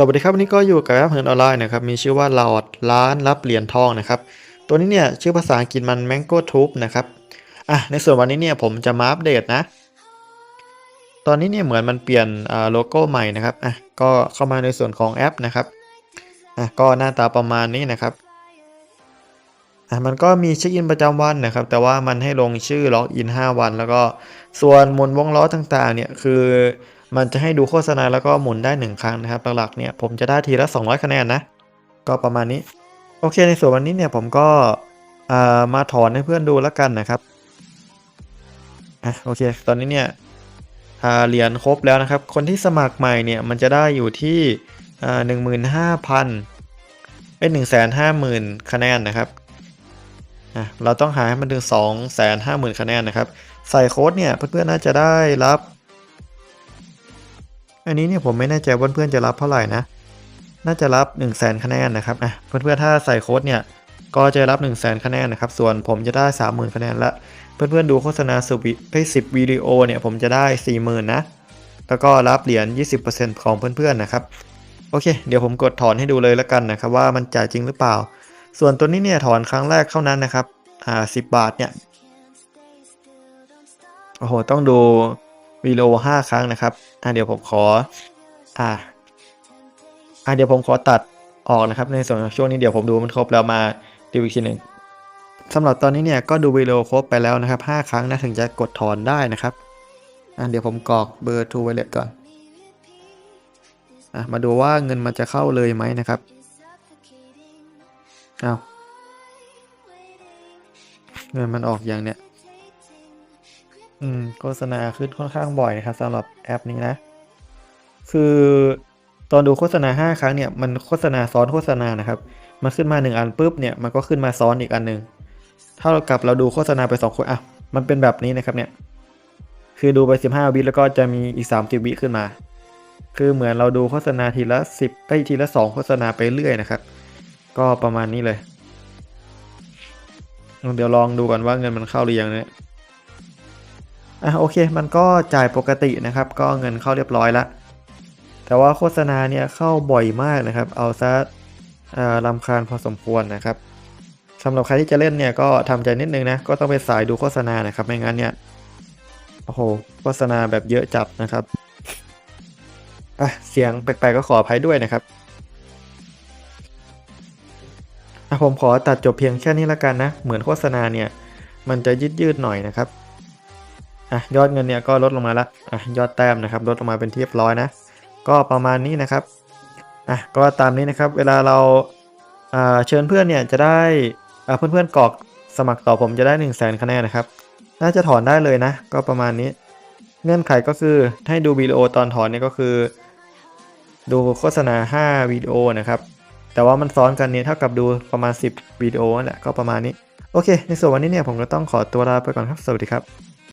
สวัสดีครับวันนี้ก็อยู่กับแอปเหินออนไลน์นะครับมีชื่อว่าหลอดร้านรับเหรียญทองนะครับตัวนี้เนี่ยชื่อภาษาอังกฤษมัน Mango Tube นะครับอะในส่วนวันนี้เนี่ยผมจะมาอัปเดตนะ ตอนนี้เนี่ยเหมือนมันเปลี่ยนโลโก้ใหม่นะครับอะก็เข้ามาในส่วนของแอปนะครับอะก็หน้าตาประมาณนี้นะครับอะมันก็มีเช็คอินประจำวันนะครับ แต่ว่ามันให้ลงชื่อล็อกอิน 5 วัน แล้วก็ส่วนมุนวงล้อต่างๆเนี่ยคือ มันจะให้ดูโฆษณาแล้วก็หมุนได้ 1 ครั้งนะครับ หลักๆเนี่ยผมจะได้ทีละ 200 คะแนนนะ ก็ประมาณนี้ โอเคในส่วนวันนี้เนี่ยผมก็มาถอนให้เพื่อนดูแล้วกันนะครับอะโอเค ตอนนี้เนี่ยเหรียญครบแล้วนะครับ คนที่สมัครใหม่เนี่ยมันจะได้อยู่ที่หนึ่งหมื่นห้าพันเป็นหนึ่งแสนห้าหมื่นคะแนนนะครับอะเราต้องหาให้มันถึงสองแสนห้าหมื่นคะแนนนะครับ ใส่โค้ดเนี่ยเพื่อนๆน่าจะได้รับ อันนี้เนี่ยผมไม่แน่ใจว่าเพื่อนจะรับเท่าไหร่นะ น่าจะรับ 1 0 0 0 0แสนคะแนนนะครับอะเพื่อนๆถ้าใส่โค้ดเนี่ยก็จะรับ 1 0 0 0 0แสนคะแนนนะครับ ส่วนผมจะได้ 30,000คะแนนละ เพื่อนๆดูโฆษณาสิบวิให้10วิดีโอเนี่ยผมจะได้ 40,000นะ แล้วก็รับเหรียญ 20%ของเพื่อนๆนะครับ โอเค เดี๋ยวผมกดถอนให้ดูเลยแล้วกันนะครับว่ามันจ่ายจริงหรือเปล่า ส่วนตัวนี้เนี่ยถอนครั้งแรกเท่านั้นนะครับ อ่า 10 บาทเนี่ย โอ้โห ต้องดู วิดีโอ5ครั้งนะครับ อะเดี๋ยวผมขอ อ่า อะเดี๋ยวผมขอตัดออกนะครับ ในส่วนของช่วงนี้เดี๋ยวผมดูมันครบแล้วมาดูอีกทีหนึ่งสำหรับตอนนี้เนี่ยก็ดูวีโอครบไปแล้วนะครับ 5 ครั้งนะถึงจะกดถอนได้นะครับ อะเดี๋ยวผมกรอกเบอร์ทูไวเลตก่อน อะมาดูว่าเงินมันจะเข้าเลยไหมนะครับอ้าวเงินมันออกอย่างเนี้ย อืมโฆษณาขึ้นค่อนข้างบ่อยครับสำหรับแอปนี้นะ คือตอนดูโฆษณา 5 ครั้งเนี่ยมันโฆษณาซ้อนโฆษณานะครับ มันขึ้นมา 1 อันปุ๊บเนี่ยมันก็ขึ้นมาซ้อนอีกอันหนึ่งถ้าเรากับเราดูโฆษณาไป2คนอะมันเป็นแบบนี้นะครับเนี่ยคือดูไป 15 วิแล้วก็จะมีอีก 30 วิขึ้นมา คือเหมือนเราดูโฆษณาทีละ 10ไอ้ทีละ 2 โฆษณาไปเรื่อยนะครับ ก็ประมาณนี้เลย เดี๋ยวลองดูกันว่าเงินมันเข้าหรือยังเนี่ย อะโอเค มันก็จ่ายปกตินะครับ ก็เงินเข้าเรียบร้อยล้วแต่ว่าโฆษณาเนี่ยเข้าบ่อยมากนะครับ เอาซะลำคาญพอสมควรนะครับสำหรับใครที่จะเล่นเนี่ยก็ทำใจนิดนึงนะ ก็ต้องไปสายดูโฆษณานะครับ ไม่งั้นเนี่ย โอ้โห โฆษณาแบบเยอะจัดนะครับอะเสียงแปลกๆก็ขออภัยด้วยนะครับอะผมขอตัดจบเพียงแค่นี้ละกันนะ เหมือนโฆษณาเนี่ย มันจะยืดๆหน่อยนะครับ อะยอดเงินเนี่ยก็ลดลงมาละอะยอดแต้มนะครับลดลงมาเป็นที่เรียบร้อยนะ ก็ประมาณนี้นะครับอะก็ตามนี้นะครับเวลาเราอ่าเชิญเพื่อนเนี่ยจะได้อ่าเพื่อนๆกรอกสมัครต่อผมจะได้1นึ่งแสนคะแนนนะครับ น่าจะถอนได้เลยนะ ก็ประมาณนี้ เงื่อนไขก็คือให้ดูวิดีโอตอนถอนเนี่ยก็คือ ดูโฆษณา 5วิดีโอนะครับ แต่ว่ามันซ้อนกันเนี่ยเท่ากับดูประมาณ 10วิดีโอนั่นแหละก็ประมาณนี้ โอเค ในส่วนวันนี้เนี่ยผมก็ต้องขอตัวลาไปก่อนครับ สวัสดีครับ